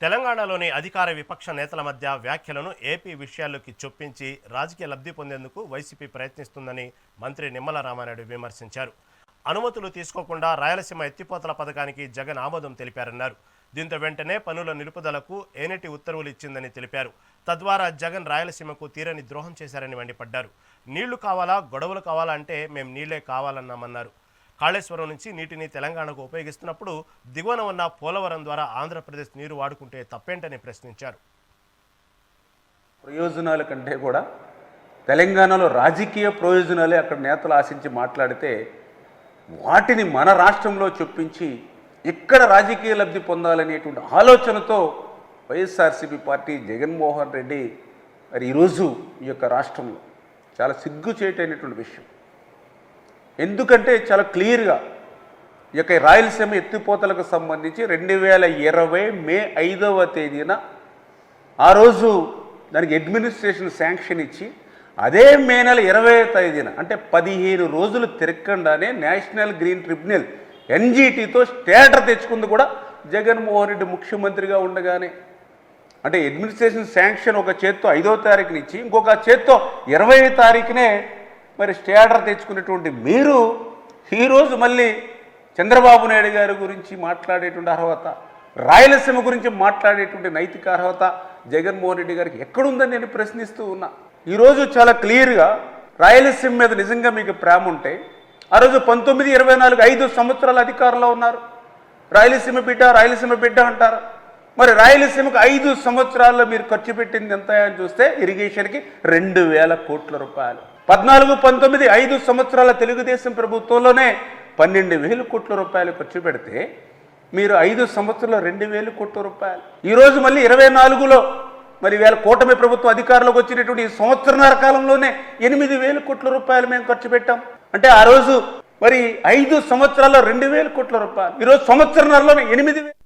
తెలంగాణలోని అధికార విపక్ష నేతల మధ్య వ్యాఖ్యలను ఏపీ విషయాల్లోకి చొప్పించి రాజకీయ లబ్ధి పొందేందుకు వైసీపీ ప్రయత్నిస్తుందని మంత్రి నిమ్మల రామానాయుడు విమర్శించారు. అనుమతులు తీసుకోకుండా రాయలసీమ ఎత్తిపోతల పథకానికి జగన్ ఆమోదం తెలిపారన్నారు. దీంతో వెంటనే పనుల నిలుపుదలకు ఏనటి ఉత్తర్వులు ఇచ్చిందని తెలిపారు. తద్వారా జగన్ రాయలసీమకు తీరని ద్రోహం చేశారని మండిపడ్డారు. నీళ్ళు కావాలా? గొడవలు కావాలా? అంటే మేం నీళ్ళే కావాలన్నామన్నారు. కాళేశ్వరం నుంచి నీటిని తెలంగాణకు ఉపయోగిస్తున్నప్పుడు దిగువన ఉన్న పోలవరం ద్వారా ఆంధ్రప్రదేశ్ నీరు వాడుకుంటే తప్పేంటని ప్రశ్నించారు. ప్రయోజనాల కంటే కూడా తెలంగాణలో రాజకీయ ప్రయోజనాలే అక్కడ నేతలు ఆశించి మాట్లాడితే వాటిని మన రాష్ట్రంలో చొప్పించి ఇక్కడ రాజకీయ లబ్ధి పొందాలనేటువంటి ఆలోచనతో వైఎస్ఆర్సీపీ పార్టీ జగన్మోహన్ రెడ్డి మరి ఈరోజు ఈ యొక్క రాష్ట్రంలో చాలా సిగ్గుచేటైనటువంటి విషయం. ఎందుకంటే చాలా క్లియర్గా ఈ యొక్క రాయలసీమ ఎత్తిపోతలకు సంబంధించి రెండు వేల ఇరవై మే ఐదవ తేదీన ఆ రోజు దానికి అడ్మినిస్ట్రేషన్ శాంక్షన్ ఇచ్చి అదే మే నెల ఇరవై తేదీన అంటే పదిహేను రోజులు తిరగకుండానే నేషనల్ గ్రీన్ ట్రిబ్యునల్ ఎన్జీటీతో స్టేటర్ తెచ్చుకుంది కూడా జగన్మోహన్ రెడ్డి ముఖ్యమంత్రిగా ఉండగానే. అంటే అడ్మినిస్ట్రేషన్ శాంక్షన్ ఒక చేత్తో ఐదో తారీఖునిచ్చి ఇంకొక చేత్తో ఇరవై తారీఖునే మరి స్టేటర్ తెచ్చుకున్నటువంటి మీరు ఈరోజు మళ్ళీ చంద్రబాబు నాయుడు గారి గురించి మాట్లాడేటువంటి అర్హత రాయలసీమ గురించి మాట్లాడేటువంటి నైతిక అర్హత జగన్మోహన్ రెడ్డి గారికి ఎక్కడుందని నేను ప్రశ్నిస్తూ ఉన్నా. ఈరోజు చాలా క్లియర్గా రాయలసీమ మీద నిజంగా మీకు ప్రేమ ఉంటే ఆ రోజు పంతొమ్మిది ఇరవై నాలుగు ఐదు సంవత్సరాల అధికారంలో ఉన్నారు. రాయలసీమ బిడ్డ రాయలసీమ బిడ్డ అంటారు. మరి రాయలసీమకు ఐదు సంవత్సరాల్లో మీరు ఖర్చు పెట్టింది ఎంత అని చూస్తే ఇరిగేషన్కి రెండు వేల కోట్ల రూపాయలు. పద్నాలుగు పంతొమ్మిది ఐదు సంవత్సరాల తెలుగుదేశం ప్రభుత్వంలోనే పన్నెండు వేలు కోట్ల రూపాయలు ఖర్చు పెడితే మీరు ఐదు సంవత్సరాలు రెండు వేలు కోట్ల రూపాయలు. ఈరోజు మళ్ళీ ఇరవై నాలుగులో మరి వేల కూటమి ప్రభుత్వం అధికారంలోకి వచ్చినటువంటి ఈ సంవత్సరన్నర కాలంలోనే ఎనిమిది వేలు కోట్ల రూపాయలు మేము ఖర్చు పెట్టాం. అంటే ఆ రోజు మరి ఐదు సంవత్సరాల్లో రెండు వేల కోట్ల రూపాయలు. ఈరోజు సంవత్సరన్నరలోనే ఎనిమిది వేలు